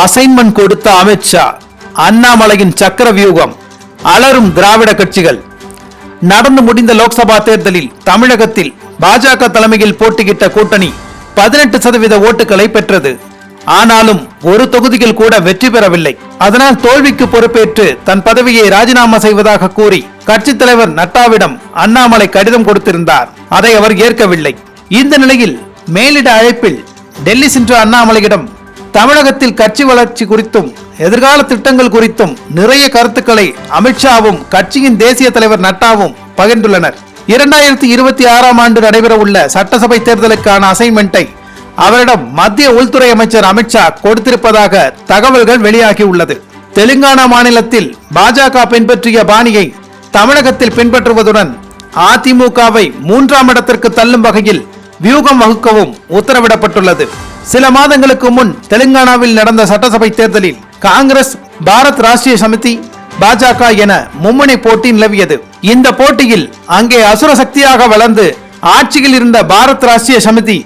Assignment கொடுத்த அமித்ஷா அண்ணாமலையின் சக்கர வியூகம் அலரும் திராவிட கட்சிகள். நடந்து முடிந்த லோக்சபா தேர்தலில் தமிழகத்தில் பாஜக தலைமையில் போட்டியிட்ட கூட்டணி பதினெட்டு சதவீத ஓட்டுகளை பெற்றது. ஆனாலும் ஒரு தொகுதியில் கூட வெற்றி பெறவில்லை. அதனால் தோல்விக்கு பொறுப்பேற்று தன் பதவியை ராஜினாமா செய்வதாக கூறி கட்சித் தலைவர் நட்டாவிடம் அண்ணாமலை கடிதம் கொடுத்திருந்தார். அதை அவர் ஏற்கவில்லை. இந்த நிலையில் மேலிட அழைப்பில் டெல்லி சென்ற அண்ணாமலையிடம் தமிழகத்தில் கட்சி வளர்ச்சி குறித்தும் எதிர்கால திட்டங்கள் குறித்தும் நிறைய கருத்துக்களை அமித்ஷாவும் கட்சியின் தேசிய தலைவர் நட்டாவும் பகிர்ந்துள்ளனர். இரண்டாயிரத்தி இருபத்தி ஆறாம் ஆண்டு நடைபெறவுள்ள சட்டசபை தேர்தலுக்கான அசைன்மெண்ட்டை அவரிடம் மத்திய உள்துறை அமைச்சர் அமித்ஷா கொடுத்திருப்பதாக தகவல்கள் வெளியாகியுள்ளது. தெலுங்கானா மாநிலத்தில் பாஜக பின்பற்றிய பாணியை தமிழகத்தில் பின்பற்றுவதுடன் அதிமுகவை மூன்றாம் இடத்திற்கு தள்ளும் வகையில் வியூகம் வகுக்கவும் உத்தரவிடப்பட்டுள்ளது. சில மாதங்களுக்கு முன் தெலுங்கானாவில் நடந்த சட்டசபை தேர்தலில் காங்கிரஸ் பாரத் ராஷ்டிரிய சமிதி பாஜக என மும்முனை போட்டி நிலவியது. இந்த போட்டியில் அங்கே அசுர சக்தியாக வளர்ந்து ஆட்சியில் இருந்த பாரத் ராஷ்டிரிய சமிதி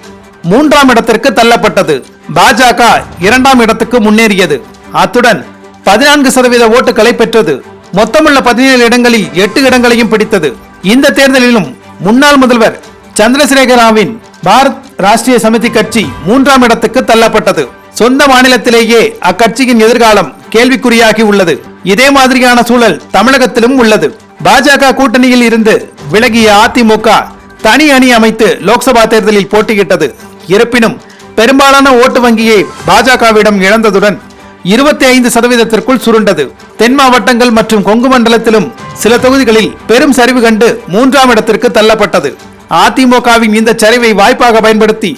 மூன்றாம் இடத்திற்கு தள்ளப்பட்டது. பாஜக இரண்டாம் இடத்துக்கு முன்னேறியது. அத்துடன் பதினான்கு சதவீத ஓட்டுகளை பெற்றது. மொத்தமுள்ள பதினேழு இடங்களில் எட்டு இடங்களையும் பிடித்தது. இந்த தேர்தலிலும் முன்னாள் முதல்வர் சந்திரசேகராவின் பாரத் ராஷ்டிரிய சமிதி கட்சி மூன்றாம் இடத்துக்கு தள்ளப்பட்டது. சொந்த மாநிலத்திலேயே அக்கட்சியின் எதிர்காலம் கேள்விக்குறியாகி உள்ளது. இதே மாதிரியான சூழல் தமிழகத்திலும் உள்ளது. பாஜக கூட்டணியில் இருந்து விலகிய அதிமுக தனி அணி அமைத்து லோக்சபா தேர்தலில் போட்டியிட்டது. இருப்பினும் பெரும்பாலான ஓட்டு வங்கியை பாஜகவிடம் இழந்ததுடன் இருபத்தி ஐந்து சதவீதத்திற்குள் சுருண்டது. தென் மாவட்டங்கள் மற்றும் கொங்கு மண்டலத்திலும் சில தொகுதிகளில் பெரும் சரிவு கண்டு மூன்றாம் இடத்திற்கு தள்ளப்பட்டது. அதிமுகவின் இந்த சரிவை வாய்ப்பாக பயன்படுத்தி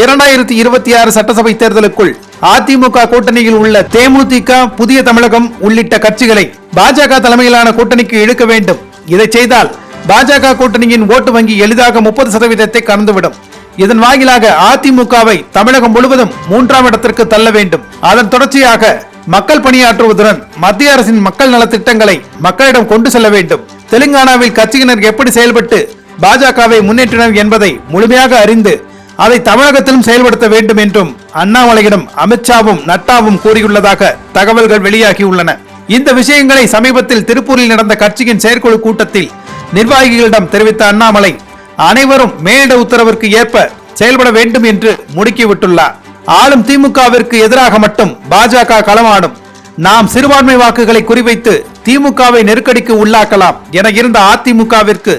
இரண்டாயிரத்தி இருபத்தி ஆறு சட்டசபை தேர்தலுக்குள் அதிமுக கூட்டணியில் உள்ள தேமுதிக புதிய தமிழகம் உள்ளிட்ட கட்சிகளை பாஜக தலைமையிலான கூட்டணிக்கு இழுக்க வேண்டும். இதை செய்தால் பாஜக கூட்டணியின் ஓட்டு வங்கி எளிதாக முப்பது சதவீதத்தை கடந்துவிடும். இதன் வாயிலாக அதிமுகவை தமிழகம் முழுவதும் மூன்றாம் இடத்திற்கு தள்ள வேண்டும். அதன் தொடர்ச்சியாக மக்கள் பணியாற்றுவதுடன் மத்திய அரசின் மக்கள் நலத்திட்டங்களை மக்களிடம் கொண்டு செல்ல வேண்டும். தெலுங்கானாவில் கட்சியினர் எப்படி செயல்பட்டு பாஜகவை முன்னேற்றினர் என்பதை முழுமையாக அறிந்து அதை தமிழகத்திலும் செயல்படுத்த வேண்டும் என்றும் அண்ணாமலையிடம் அமித்ஷாவும் நட்டாவும் கூறியுள்ளதாக தகவல்கள் வெளியாகியுள்ளன. இந்த விஷயங்களை சமீபத்தில் திருப்பூரில் நடந்த கட்சியின் செயற்குழு கூட்டத்தில் நிர்வாகிகளிடம் தெரிவித்த அண்ணாமலை அனைவரும் மேலிட உத்தரவிற்கு ஏற்ப செயல்பட வேண்டும் என்று முடுக்கிவிட்டுள்ளார். ஆளும் திமுகவிற்கு எதிராக மட்டும் பாஜக களமாடும். நாம் சிறுபான்மை வாக்குகளை குறிவைத்து திமுகவை நெருக்கடிக்கு உள்ளாக்கலாம் என இருந்த அதிமுகவிற்கு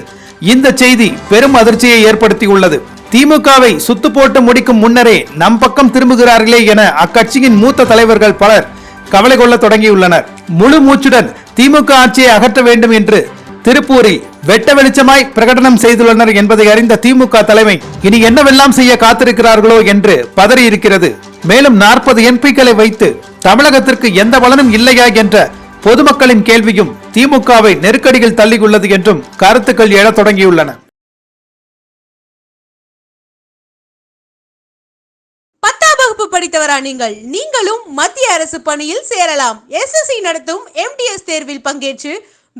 இந்த செய்தி பெரும் அதிர்ச்சியை ஏற்படுத்தியுள்ளது. திமுகவை சுத்து போட்டு முடிக்கும் முன்னரே நம் பக்கம் திரும்புகிறார்களே என அக்கட்சியின் மூத்த தலைவர்கள் பலர் கவலை கொள்ள தொடங்கியுள்ளனர். முழு மூச்சுடன் திமுக ஆட்சியை அகற்ற வேண்டும் என்று திருப்பூரில் வெட்ட வெளிச்சமாய் பிரகடனம் செய்துள்ளனர் என்பதை அறிந்த திமுக தலைமை இனி என்னவெல்லாம் செய்ய காத்திருக்கிறார்களோ என்று பதறி இருக்கிறது மேலும் நாற்பது எம்பிக்களை வைத்து தமிழகத்திற்கு எந்த பலனும் இல்லையா என்ற பொதுமக்களின் கேள்வியும் திமுகவை நெருக்கடியில் தள்ளியுள்ளது என்றும் கருத்துக்கள் எழத் தொடங்கியுள்ளன. பத்தாம் வகுப்பு படித்தவரா நீங்கள்? நீங்களும் மத்திய அரசு பணியில் சேரலாம். எஸ்எஸ்சி நடத்தும் எம்டிஎஸ் தேர்வில் பங்கேற்று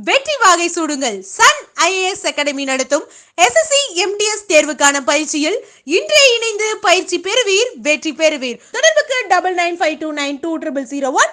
வெற்றி வாகை சூடுங்கள். சன் ஐஏஎஸ் அகாடமி நடத்தும் எஸ்எஸ்சி எம்டிஎஸ் தேர்வுக்கான பயிற்சியில் இன்றே இணைந்து பயிற்சி பெறுவீர் வெற்றி பெறுவீர். தொடர்புக்கு double nine five two nine two triple zero one